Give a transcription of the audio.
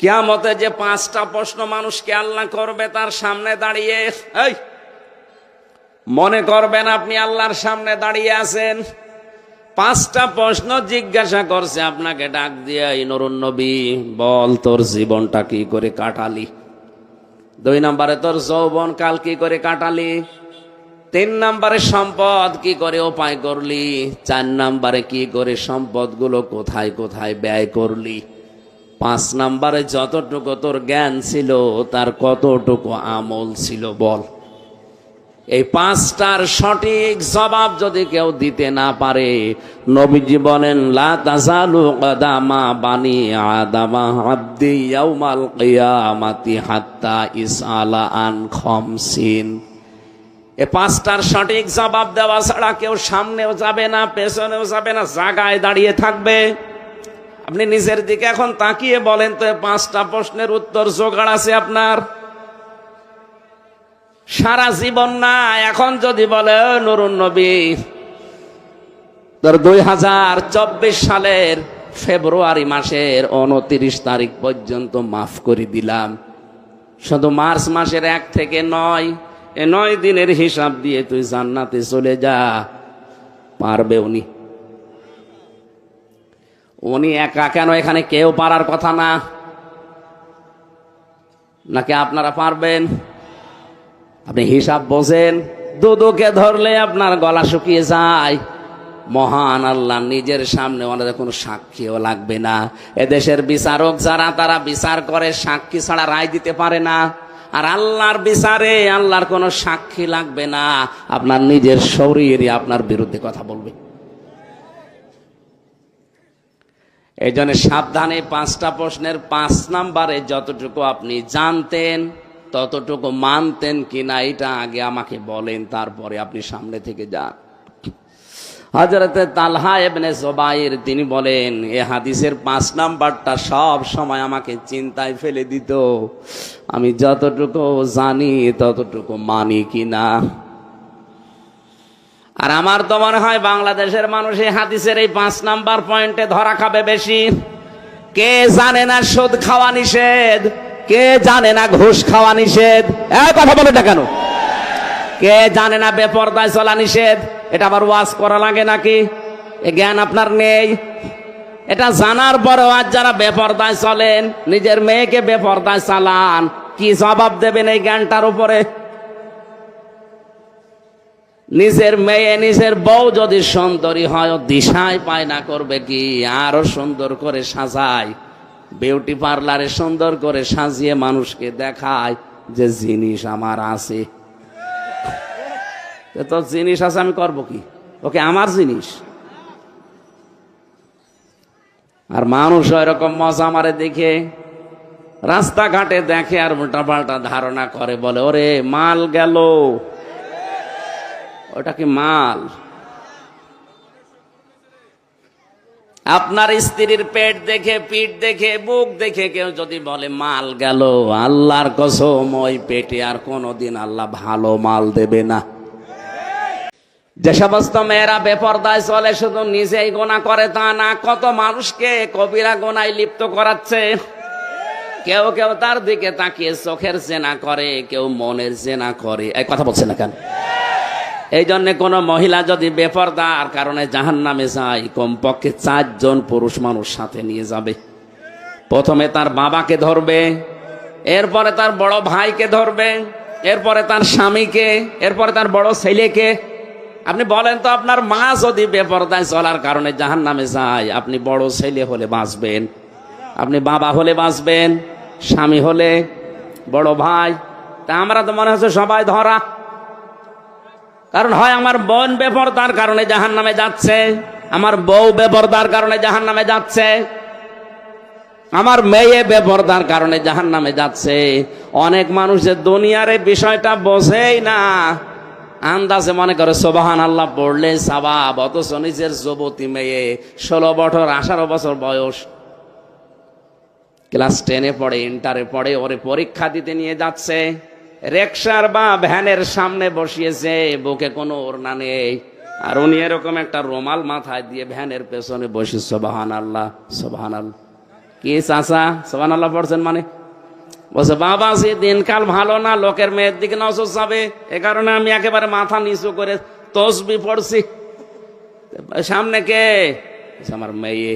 কিয়ামতে যে পাঁচটা প্রশ্ন মানুষকে আল্লাহ করবে তার সামনে দাঁড়িয়ে, এই, মনে করবেন আপনি আল্লাহর সামনে দাঁড়িয়ে আছেন। পাঁচটা প্রশ্ন জিজ্ঞাসা করছে, আপনাকে ডাক দিয়ে নরুন নবী, বল তোর জীবনটা কি করে কাটালি? দুই নম্বরে, তোর যৌবন কাল কি করে কাটালি? তিন নম্বরে, সম্পদ কি করে উপায় করলি? চার নম্বরে, কি করে সম্পদগুলো কোথায় কোথায় ব্যয় করলি? পাঁচ নাম্বারে যতটুকু তোর জ্ঞান ছিল, তার কতটুকু আমল ছিল বল। এই পাঁচটার সঠিক জবাব যদি কেউ দিতে না পারে নবীজি বলেন আন এ পাঁচটার সঠিক জবাব দেওয়া ছাড়া কেউ সামনেও যাবে না, পেছনেও যাবে না জাগায় দাঁড়িয়ে থাকবে। আপনি নিজের দিকে এখন তাকিয়ে বলেন তো পাঁচটা প্রশ্নের উত্তর জোগাড় আছে আপনার? সারা জীবন না, এখন যদি বলে "ও নুরুন নবী দুই হাজার চব্বিশ সালের ফেব্রুয়ারি মাসের উনত্রিশ তারিখ পর্যন্ত মাফ করে দিলাম। শুধু মার্চ মাসের এক থেকে নয়, এ নয় দিনের হিসাব দিয়ে তুই জান্নাতে চলে যা পারবে উনি উনি একা কেন এখানে? কেউ পারার কথা না। নাকি আপনারা পারবেন? আপনি হিসাব বোঝেন। দুদুকে ধরলে আপনার গলা শুকিয়ে যায়। মহান আল্লাহ, নিজের সামনে ওনাদের কোনো সাক্ষীও লাগবে না। এদেশের বিচারক যারা, তারা বিচার করে, সাক্ষী ছাড়া রায় দিতে পারে না। আর আল্লাহর বিচারে আল্লাহর কোনো সাক্ষী লাগবে না। আপনার নিজের শরীরই আপনার বিরুদ্ধে কথা বলবে। এই জন্য সাবধানে পাঁচটা প্রশ্নের পাঁচ নাম্বারে যতটুকু আপনি জানতেন, ততটুকু মানতেন কিনা এটা আগে আমাকে বলেন, তারপরে আপনি সামনে থেকে যান। হজরতে তালহা এবনে জোবাইর, তিনি বলেন, এ হাদিসের পাঁচ নাম্বারটা সব সময় আমাকে চিন্তায় ফেলে দিত। আমি যতটুকু জানি, ততটুকু মানি কিনা? আর আমার তো মনে হয় বাংলাদেশের মানুষ এই হাদিসের এই পাঁচ নাম্বার পয়েন্টে ধরা খাবে বেশি। কে জানে না সুদ খাওয়া নিষেধ? কে জানে না ঘুষ খাওয়া নিষেধ? এই কথা বলে না কেন? কে জানে না বেপরদায় চলা নিষেধ? এটা আবার ওয়াজ করা লাগে নাকি? এ জ্ঞান আপনার নেই? এটা জানার পরেও আজ যারা বেপরদায় চলেন, নিজের মেয়েকে বেপরদায় চালান, কি জবাব দেবেন এই জ্ঞানটার উপরে? নিজের মেয়ে, নিজের বউ যদি সুন্দরী হয় দিশায় পায় না করবে কি? আরও সুন্দর করে সাজায়। বিউটি পার্লারে সুন্দর করে সাজিয়ে মানুষকে দেখায় যে জিনিস আমার আছে। তো জিনিস আছে, আমি করব কি? ওকে, আমার জিনিস। আর মানুষ এরকম মজা মারে দেখে, রাস্তাঘাটে দেখে আর উল্টা পাল্টা ধারণা করে, বলে, ওরে, মাল গেল। ওটা কি মাল। আপনার স্ত্রীর পেট দেখে, পিঠ দেখে, বুক দেখে কেউ যদি বলে, মাল গেল, আল্লাহর কসম, ওই পেটে আর কোনোদিন আল্লাহ ভালো মাল দেবে না। যে সমস্ত মেয়েরা বেপরদায় চলে, শুধু নিজেই গোনা করে তা না, কত মানুষকে কবিরা গোনায় লিপ্ত করাচ্ছে। কেউ কেউ তার দিকে তাকিয়ে চোখের চেনা করে, কেউ মনের চেনা করে। এই কথা বলছে না কেন? এই জন্যে কোন মহিলা যদি বেপরদার কারণে জাহান নামে যায়, কমপক্ষে চারজন পুরুষ মানুষ সাথে নিয়ে যাবে। প্রথমে তার বাবাকে ধরবে, এরপরে তার বড় ভাইকে ধরবে, এরপরে তার স্বামীকে, এরপরে তার বড় ছেলেকে। আপনি বলেন তো, আপনার মা যদি বেপরদায় চলার কারণে জাহান নামে যায়, আপনি বড় ছেলে হলে বাঁচবেন, আপনি বাবা হলে বাঁচবেন, স্বামী হলে বড় ভাই। তা আমরা তো মনে হচ্ছে সবাই ধরা। কারণ হয় আমার বোন বেপরদার কারণে জাহান নামে যাচ্ছে, আমার বউ বেপরদার কারণে জাহান নামে যাচ্ছে, আমার মেয়ে বেপরদার কারণে জাহান নামে যাচ্ছে। অনেক মানুষ যে দুনিয়ার বিষয়টা বোঝেই না, আন্দাজে মনে করে সোবাহান আল্লাহ পড়লে সাবাব, অথচ নিজের যুবতী মেয়ে, ষোলো বছর, আঠারো বছর বয়স, ক্লাস টেনে পড়ে, ইন্টারে পড়ে, ওরে পরীক্ষা দিতে নিয়ে যাচ্ছে। রেকশার বা ভ্যানের সামনে বসিয়েছে, বুকে কোনো ওড়না নেই। আর উনি এরকম একটা রোমাল মাথায় দিয়ে ভ্যানের পেছনে বসে সোবাহান আল্লাহ সোবাহান আল্লাহ কি চাষা সোহান আল্লাহ পড়ছেন মানে? বলছে, বাবা, সে দিনকাল ভালো না, লোকের মেয়ের দিকে নজর যাবে এ কারণে আমি একেবারে মাথা নিচু করে তসবি পড়ছি। সামনে কে? আমার মেয়ে।